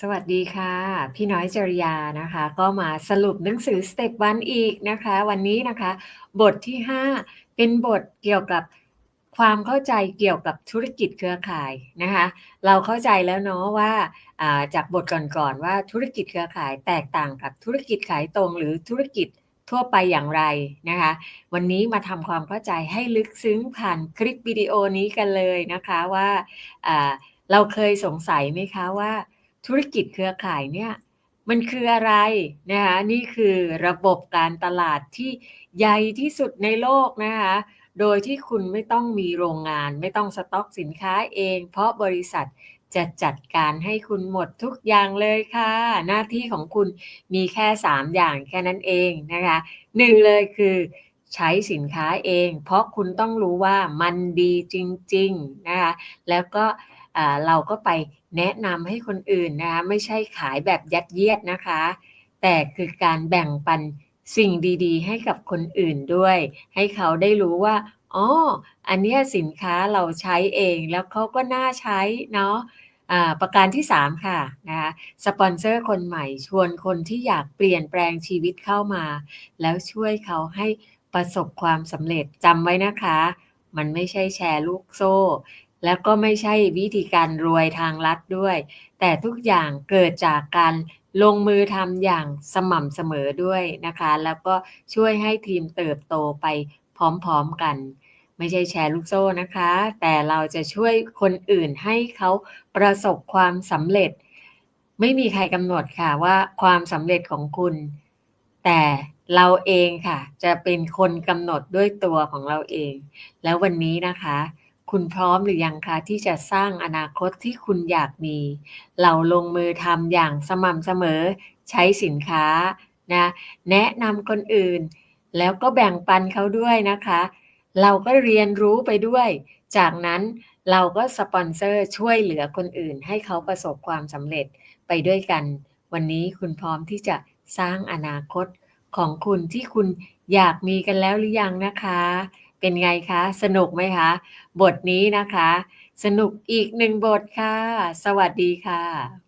สวัสดีค่ะ พี่น้อยจริยานะคะ ก็มาสรุปหนังสือ Step 1อีกนะคะ วันนี้นะคะ บทที่ 5 เป็นบทเกี่ยวกับความเข้าใจเกี่ยวกับธุรกิจเครือข่ายนะคะ เราเข้าใจแล้วเนาะว่าาจากบทก่อนๆว่าธุรกิจเครือข่ายแตกต่างกับธุรกิจขายตรงหรือธุรกิจทั่วไปอย่างไรนะคะ วันนี้มาทำความเข้าใจให้ลึกซึ้งผ่านคลิปวิดีโอนี้กันเลยนะคะว่าอ่าเราเคยสงสัยไหมคะว่า ธุรกิจเครือข่ายเนี่ยมันคืออะไรนะคะนี่คือระบบการตลาดที่ใหญ่ที่สุดในโลกนะคะโดยที่คุณไม่ต้องมีโรงงาน ไม่ต้องสต็อกสินค้าเอง เพราะบริษัทจะจัดการให้คุณหมดทุกอย่างเลยค่ะ หน้าที่ของคุณมีแค่ 3 อย่างแค่นั้นเองนะคะหนึ่งเลยคือใช้สินค้าเอง เพราะคุณต้องรู้ว่ามันดีจริง ๆ นะคะแล้วก็ เราก็ไปแนะนำให้คนอื่นนะคะไม่ใช่ขายแบบยัดเยียดนะคะ แต่คือการแบ่งปันสิ่งดีๆ ให้กับคนอื่นด้วย ให้เขาได้รู้ว่าอ๋ออันเนี้ยสินค้าเราใช้เองแล้วเขาก็น่าใช้เนาะอ่าประการที่ 3 ค่ะนะคะสปอนเซอร์คนใหม่ชวนคนที่อยากเปลี่ยนแปลงชีวิตเข้ามา แล้วช่วยเขาให้ประสบความสำเร็จจำไว้นะคะ มันไม่ใช่แชร์ลูกโซ่ แล้วก็ไม่ใช่วิธีการรวยทางลัดด้วย แต่ทุกอย่างเกิดจากการลงมือทำอย่างสม่ำเสมอด้วยนะคะ แล้วก็ช่วยให้ทีมเติบโตไปพร้อมๆกัน ไม่ใช่แชร์ลูกโซ่นะคะ แต่เราจะช่วยคนอื่นให้เขาประสบความสำเร็จ ไม่มีใครกำหนดค่ะว่าความสำเร็จของคุณ แต่เราเองค่ะ จะเป็นคนกำหนดด้วยตัวของเราเอง แล้ววันนี้นะคะ คุณพร้อมหรือยังคะที่จะสร้างอนาคตที่คุณอยากมี เราลงมือทำอย่างสม่ำเสมอ ใช้สินค้านะแนะนำคนอื่น แล้วก็แบ่งปันเขาด้วยนะคะ เราก็เรียนรู้ไปด้วย จากนั้นเราก็สปอนเซอร์ช่วยเหลือคนอื่น ให้เขาประสบความสำเร็จไปด้วยกัน วันนี้คุณพร้อมที่จะสร้างอนาคตของคุณที่คุณอยากมีกันแล้วหรือยังนะคะ เป็นไงคะ สนุกไหมคะ บทนี้นะคะ สนุกอีกหนึ่งบทค่ะ สวัสดีค่ะ